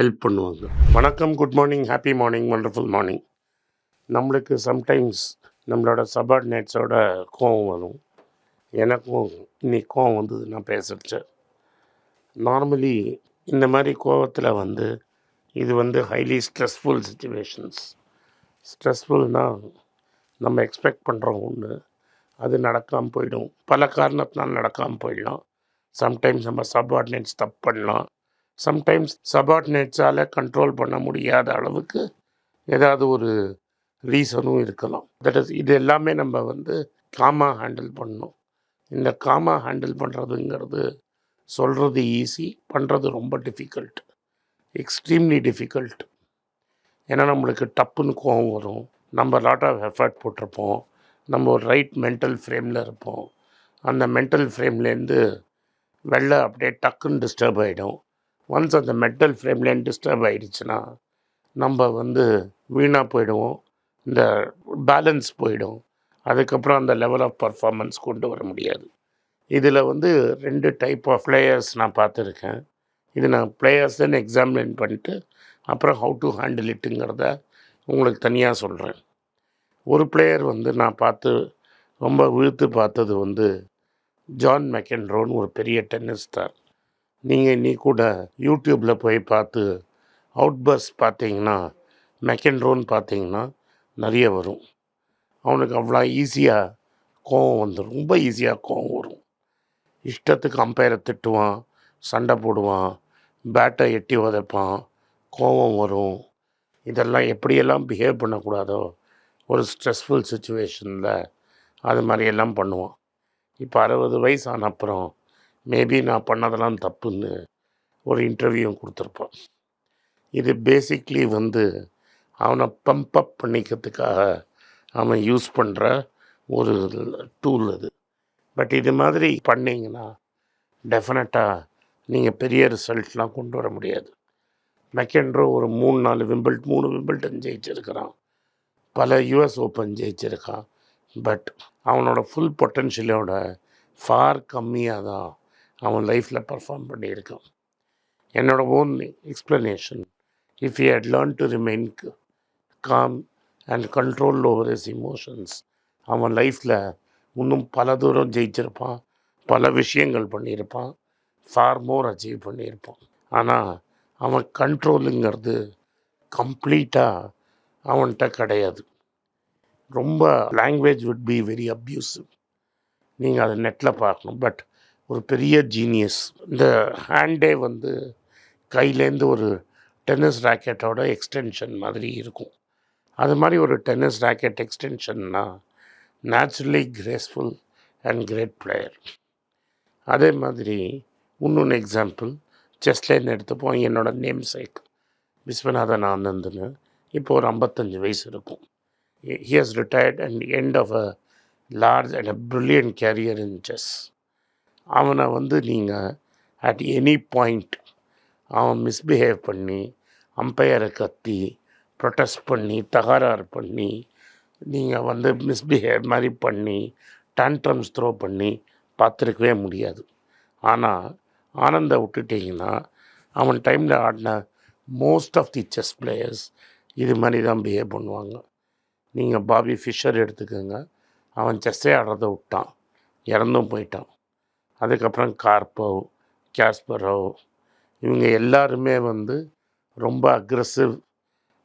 Help பண்ணுவாங்க. வணக்கம் good morning happy morning wonderful morning நம்மளுக்கு சம்டைம்ஸ் நம்மளோட சபார்டினேட்ஸோட கோவம் வரும். எனக்கும் இன்னைக்கு கோவம் வந்தது நான் பேசுகிறேன் நார்மலி இந்த மாதிரி கோவத்தில் வந்து இது வந்து ஹைலி ஸ்ட்ரெஸ்ஃபுல் சுச்சுவேஷன்ஸ் ஸ்ட்ரெஸ்ஃபுல்னால் நம்ம எக்ஸ்பெக்ட் பண்ணுறோம் ஒன்று அது நடக்காமல் போயிடும். பல காரணத்தினால் நடக்காமல் போயிடலாம். சம்டைம்ஸ் நம்ம சபார்டினேட்ஸ் தப்பு பண்ணலாம். சம்டைம்ஸ் சபார்டினேட்ஸால் கண்ட்ரோல் பண்ண முடியாத அளவுக்கு ஏதாவது ஒரு ரீசனும் இருக்கலாம். தட் இஸ் இது எல்லாமே நம்ம வந்து காமாக ஹேண்டில் பண்ணணும். இந்த காமாக ஹேண்டில் பண்ணுறதுங்கிறது சொல்கிறது ஈஸி பண்ணுறது ரொம்ப டிஃபிகல்ட் எக்ஸ்ட்ரீம்லி டிஃபிகல்ட் ஏன்னா நம்மளுக்கு டப்புன்னு கோவம் வரும். நம்ம லாட் ஆஃப் எஃபர்ட் போட்டிருப்போம். நம்ம ஒரு ரைட் மென்டல் ஃப்ரேமில் இருப்போம். அந்த மென்டல் ஃப்ரேம்லேருந்து வெளில அப்படியே டக்குன்னு டிஸ்டர்ப் ஆகிடும் ஒன்ஸ் அந்த மெட்டல் ஃப்ரேம்லேருந்து டிஸ்டர்ப் ஆகிடுச்சுன்னா நம்ம வந்து வீணாக போயிடுவோம். இந்த பேலன்ஸ் போயிடும். அதுக்கப்புறம் அந்த லெவல் ஆஃப் பர்ஃபார்மன்ஸ் கொண்டு வர முடியாது. இதில் வந்து ரெண்டு டைப் ஆஃப் பிளேயர்ஸ் நான் பார்த்துருக்கேன். இது நான் பிளேயர்ஸ்ன்னு எக்ஸாமின் பண்ணிட்டு அப்புறம் ஹவு டு ஹேண்டில் இட்டுங்கிறத உங்களுக்கு தனியாக சொல்கிறேன் ஒரு பிளேயர் வந்து நான் பார்த்து ரொம்ப விழுத்து பார்த்தது வந்து ஜான் மெக்கென்ரோன்னு ஒரு பெரிய டென்னிஸ் ஸ்டார் நீங்கள் நீ கூட யூடியூப்பில் போய் பார்த்து அவுட் பஸ் பார்த்தீங்கன்னா மெக்கென்ரோன்னு பார்த்தீங்கன்னா நிறைய வரும். அவனுக்கு அவ்வளோ ஈஸியாக கோவம் வந்துடும் ரொம்ப ஈஸியாக கோவம் வரும். இஷ்டத்துக்கு அம்பையரை திட்டுவான் சண்டை போடுவான் பேட்டை எட்டி உதைப்பான் கோவம் வரும். இதெல்லாம் எப்படியெல்லாம் பிஹேவ் பண்ணக்கூடாதோ ஒரு ஸ்ட்ரெஸ்ஃபுல் சுச்சுவேஷனில் அது மாதிரியெல்லாம் பண்ணுவான். இப்போ அறுபது வயசு ஆன அப்புறம் மேபி நான் பண்ணதெல்லாம் தப்புன்னு ஒரு இன்டர்வியூ கொடுத்துருப்பான். இது பேசிக்லி வந்து அவனை பம்ப் அப் பண்ணிக்கிறதுக்காக அவன் யூஸ் பண்ணுற ஒரு டூல் அது. பட் இது மாதிரி பண்ணிங்கன்னா டெஃபினட்டாக நீங்கள் பெரிய ரிசல்ட்லாம் கொண்டு வர முடியாது. மெக்கென்ட்ரோ ஒரு மூணு நாலு விம்பிள் மூணு விம்பிள்டன் ஜெயிச்சிருக்கிறான். பல யூஎஸ் ஓப்பன் ஜெயிச்சிருக்கான். பட் அவனோட ஃபுல் பொட்டன்ஷியலோட ஃபார் கம்மியாக தான் அவன் லைஃப்பில் பர்ஃபார்ம் பண்ணியிருக்கான். என்னோட own explanation if you had learn to remain calm and control over is emotions அவன் லைஃப்பில் இன்னும் பல தூரம் ஜெயிச்சிருப்பான் பல விஷயங்கள் பண்ணியிருப்பான் ஃபார் மோர் அச்சீவ் பண்ணியிருப்பான். ஆனால் அவன் கண்ட்ரோலுங்கிறது கம்ப்ளீட்டாக அவன்கிட்ட கிடையாது. ரொம்ப லாங்குவேஜ் விட் பி வெரி அப்யூசிவ் நீங்கள் அதை நெட்டில் பார்க்கணும். பட் ஒரு பெரிய ஜீனியஸ் இந்த ஹேண்டே வந்து கையிலேருந்து ஒரு டென்னிஸ் ராக்கெட்டோட எக்ஸ்டென்ஷன் மாதிரி இருக்கும். அது மாதிரி ஒரு tennis racket எக்ஸ்டென்ஷன்னா naturally graceful and great player அதே மாதிரி இன்னொன்று எக்ஸாம்பிள் செஸ்லேருந்து எடுத்துப்போம். என்னோடய நேம் சேக் விஸ்வநாதன் ஆனந்த்னு. இப்போ ஒரு ஐம்பத்தஞ்சு வயசு இருக்கும். He has retired and end of a large and a brilliant career in chess அவனை வந்து நீங்கள் அட் எனி பாயிண்ட் அவன் மிஸ்பிஹேவ் பண்ணி அம்பையரை கத்தி ப்ரொட்டஸ்ட் பண்ணி தகராறு பண்ணி நீங்கள் வந்து மிஸ்பிஹேவ் மாதிரி பண்ணி டான்ட்ரம்ஸ் த்ரோ பண்ணி பார்த்துருக்கவே முடியாது. ஆனால் ஆனந்தை விட்டுட்டிங்கன்னா அவன் டைமில் ஆடின most of the chess players இது மாதிரி தான் பிஹேவ் பண்ணுவாங்க. நீங்கள் பாபி ஃபிஷர் எடுத்துக்கோங்க. அவன் செஸ்ஸே ஆடுறத விட்டான். இறந்தும் போயிட்டான். அதுக்கப்புறம் கார்பவ் கேஸ்பரவ் இவங்க எல்லாருமே வந்து ரொம்ப அக்ரஸிவ்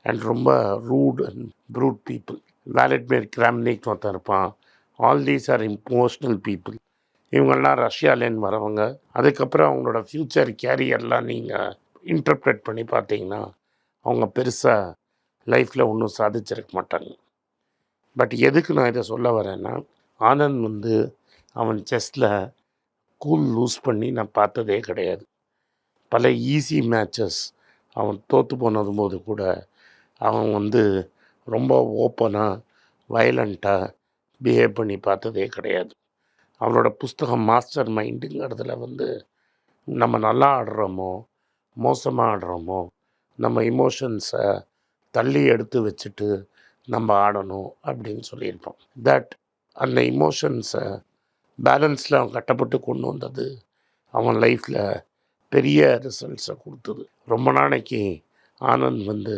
அண்ட் ரொம்ப rude and brute people Vladimir Kramnik ஒருத்தன் இருப்பான். All these are emotional people இவங்கெல்லாம் ரஷ்யாலேருந்து வரவங்க. அதுக்கப்புறம் அவங்களோட ஃப்யூச்சர் கேரியர்லாம் நீங்கள் இன்டர்ப்ரெட் பண்ணி பார்த்தீங்கன்னா அவங்க பெருசாக லைஃப்பில் ஒன்றும் சாதிச்சிருக்க மாட்டாங்க. பட் எதுக்கு நான் இதை சொல்ல வரேன்னா ஆனந்த் வந்து அவன் செஸ்ஸில் கூல் லூஸ் பண்ணி நான் பார்த்ததே கிடையாது. பல ஈஸி மேட்சஸ் அவன் தோற்று போனது போது கூட அவன் வந்து ரொம்ப ஓப்பனாக வயலண்ட்டாக பிஹேவ் பண்ணி பார்த்ததே கிடையாது. அவரோட புஸ்தகம் மாஸ்டர் மைண்டுங்கிறதுல வந்து நம்ம நல்லா ஆடுறோமோ மோசமாக ஆடுறோமோ நம்ம இமோஷன்ஸை தள்ளி எடுத்து வச்சுட்டு நம்ம ஆடணும் அப்படின்னு சொல்லியிருப்பான் தட் அந்த இமோஷன்ஸை பேலன்ஸில் அவன் கட்டப்பட்டு கொண்டு வந்தது. அவன் லைஃப்பில் பெரிய ரிசல்ட்ஸை கொடுத்தது. ரொம்ப நாளைக்கு ஆனந்த் வந்து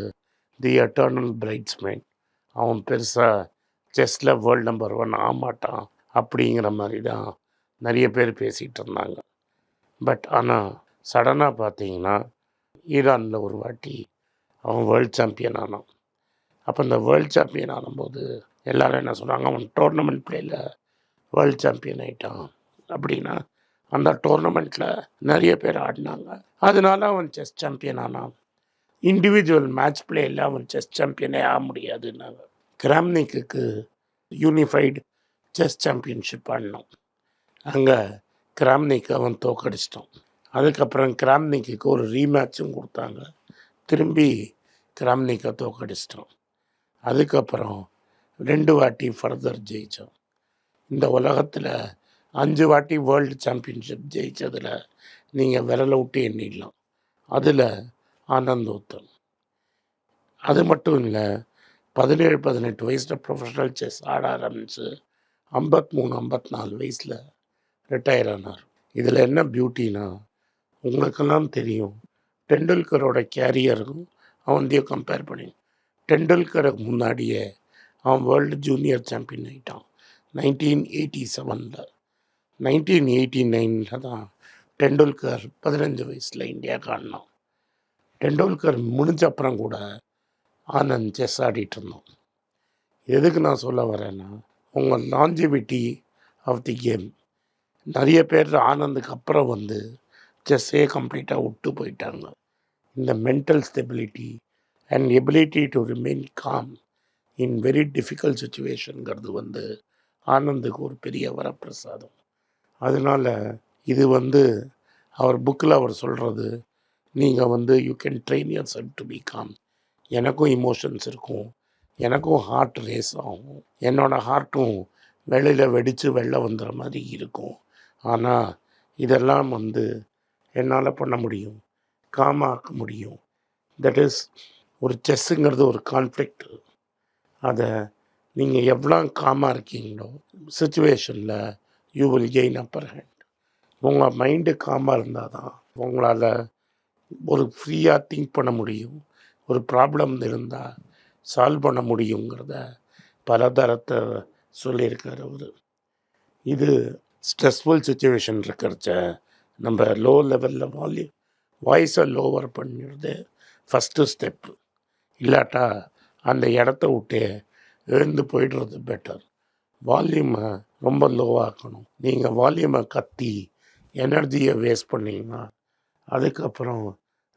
தி எட்டர்னல் பிரைட்ஸ்மேன் அவன் பெருசாக செஸ்ஸில் வேர்ல்டு நம்பர் ஒன் ஆமாட்டான் அப்படிங்கிற மாதிரி தான் நிறைய பேர் பேசிகிட்டு இருந்தாங்க. பட் ஆனால் சடனாக பார்த்தீங்கன்னா ஈரானில் ஒரு வாட்டி அவன் வேர்ல்டு சாம்பியன் ஆனான். அப்போ இந்த வேர்ல்டு சாம்பியன் ஆனும்போது எல்லோரும் என்ன சொன்னாங்க? அவன் டோர்னமெண்ட் பிளேயில் வேர்ல்டு சாம்பியன் ஆகிட்டான் அப்படின்னா அந்த டோர்னமெண்ட்டில் நிறைய பேர் ஆடினாங்க. அதனால அவன் செஸ் சாம்பியன் ஆனான். இண்டிவிஜுவல் மேட்ச் பிளேயில் அவன் செஸ் சாம்பியனே ஆக முடியாதுன்னாங்க. கிராம்னிக்கு யூனிஃபைடு செஸ் சாம்பியன்ஷிப் ஆடினோம் அங்கே கிராம்னிக்கு அவன் தோக்கடிச்சிட்டான். அதுக்கப்புறம் கிராம்னிக்கு ஒரு ரீமேட்சும் கொடுத்தாங்க. திரும்பி கிராம்னிக்கை தோக்கடிச்சிட்டோம் அதுக்கப்புறம் ரெண்டு வாட்டி ஃபர்தர் ஜெயித்தோம் இந்த உலகத்தில் அஞ்சு வாட்டி வேர்ல்டு சாம்பியன்ஷிப் ஜெயித்ததில் நீங்கள் விரலை விட்டு எண்ணிடலாம். அதில் ஆனந்த் உத்தம் அது மட்டும் இல்லை பதினேழு பதினெட்டு வயசில் ப்ரொஃபஷனல் செஸ் ஆட ஆரம்பித்து ஐம்பத்தி மூணு ஐம்பத்தி நாலு வயசில் ரிட்டையர் ஆனார். இதில் என்ன பியூட்டினா உங்களுக்கெல்லாம் தெரியும் டெண்டுல்கரோட கேரியரும் அவன்தையும் கம்பேர் பண்ணி டெண்டுல்கருக்கு முன்னாடியே அவன் வேர்ல்டு ஜூனியர் சாம்பியன் ஆகிட்டான் நைன்டீன் எயிட்டி செவனில். நைன்டீன் எயிட்டி நைனில் தான் டெண்டுல்கர் பதினஞ்சு வயசில் இந்தியா காணோம். டெண்டுல்கர் முடிஞ்ச அப்புறம் கூட ஆனந்த் செஸ் ஆடிட்டு இருந்தோம். எதுக்கு நான் சொல்ல வரேன்னா உங்கள் லாஞ்சிவிட்டி ஆஃப் தி கேம் நிறைய பேர் ஆனந்துக்கு அப்புறம் வந்து செஸ்ஸே கம்ப்ளீட்டாக விட்டு போயிட்டாங்க. இந்த mental stability and ability to remain calm in very difficult சுச்சுவேஷனுங்கிறது வந்து ஆனந்துக்கு ஒரு பெரிய வரப்பிரசாதம். அதனால் இது வந்து அவர் புக்கில் அவர் சொல்கிறது நீங்கள் வந்து you can train yourself to be calm எனக்கும் இமோஷன்ஸ் இருக்கும். எனக்கும் ஹார்ட் ரேஸ் ஆகும். என்னோடய ஹார்ட்டும் வெளியில் வெடித்து வெளில வந்துடுற மாதிரி இருக்கும். ஆனால் இதெல்லாம் வந்து என்னால் பண்ண முடியும். காமாக்க முடியும். தட் இஸ் ஒரு செஸ்ஸுங்கிறது ஒரு கான்ஃப்ளிக்ட் அதை நீங்கள் எவ்வளோ காமாக இருக்கீங்களோ சுச்சுவேஷனில் you will gain upper hand உங்கள் மைண்டு காமாக இருந்தால் தான் உங்களால் ஒரு ஃப்ரீயாக திங்க் பண்ண முடியும். ஒரு ப்ராப்ளம் இருந்தால் சால்வ் பண்ண முடியுங்கிறத பல தரத்தை சொல்லியிருக்கார் அவர். இது ஸ்ட்ரெஸ்ஃபுல் சுச்சுவேஷன் இருக்கிறச்ச நம்ம லோ லெவலில் வால்யூம் வாய்ஸை லோவர் பண்ணிடுறது ஃபஸ்ட்டு ஸ்டெப்பு இல்லாட்டா அந்த இடத்த விட்டு எழுந்து போயிடுறது பெட்டர் வால்யூமை ரொம்ப லோவாக்கணும் நீங்கள் வால்யூமை கத்தி எனர்ஜியை வேஸ்ட் பண்ணீங்கன்னா அதுக்கப்புறம்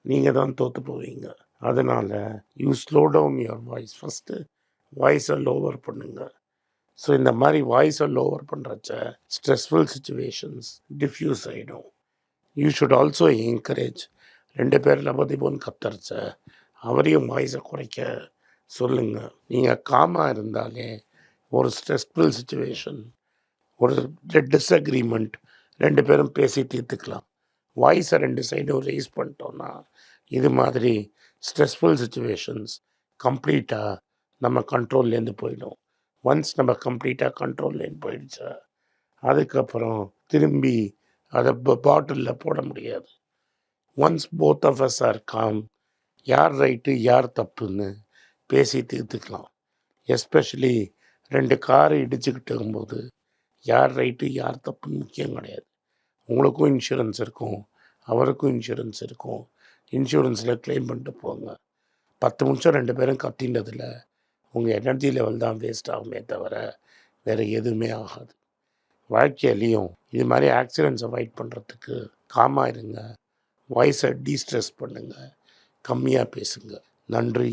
நீங்கள் தான் தோற்று போவீங்க. அதனால் you slow down your voice first வாய்ஸை லோவர் பண்ணுங்கள் ஸோ இந்த மாதிரி வாய்ஸை லோவர் பண்ணுறச்ச ஸ்ட்ரெஸ்ஃபுல் சுச்சுவேஷன்ஸ் டிஃப்யூஸ் ஆகிடும் யூ ஷுட் ஆல்சோ என்கரேஜ் ரெண்டு பேர் லபதிபோன் கத்துறச்ச அவரையும் வாய்ஸை குறைக்க சொல்லுங்கள் நீங்கள் காமாக இருந்தாலே ஒரு ஸ்ட்ரெஸ்ஃபுல் சுச்சுவேஷன் ஒரு டிஸ்அக்ரிமெண்ட் ரெண்டு பேரும் பேசி தீர்த்துக்கலாம். வாய்ஸை ரெண்டு சைடும் ரைஸ் பண்ணிட்டோன்னா இது மாதிரி ஸ்ட்ரெஸ்ஃபுல் சுச்சுவேஷன்ஸ் கம்ப்ளீட்டாக நம்ம கண்ட்ரோல்லேருந்து போயிடும். ஒன்ஸ் நம்ம கம்ப்ளீட்டாக கண்ட்ரோல்லேருந்து போயிடுச்சா அதுக்கப்புறம் திரும்பி அதை பாட்டிலில் போட முடியாது. Once both of us are calm யார் ரைட்டு யார் தப்புன்னு பேசி தீர்த்துக்கலாம் எஸ்பெஷலி ரெண்டு காரை இடிச்சுக்கிட்டு இருக்கும்போது யார் ரைட்டு யார் தப்புன்னு முக்கியம் கிடையாது. உங்களுக்கும் இன்சூரன்ஸ் இருக்கும் அவருக்கும் இன்சூரன்ஸ் இருக்கும். இன்சூரன்ஸில் க்ளைம் பண்ணிட்டு போங்க. பத்து நிமிஷம் ரெண்டு பேரும் கத்தின்றதில் உங்கள் எனர்ஜி லெவல் தான் வேஸ்ட் ஆகுமே தவிர வேறு எதுவுமே ஆகாது. வாழ்க்கையிலையும் இது மாதிரி ஆக்சிடென்ட்ஸ் அவாய்ட் பண்ணுறதுக்கு காமாக இருங்க. வாய்ஸை டீஸ்ட்ரெஸ் பண்ணுங்கள் கம்மியாக பேசுங்க. நன்றி.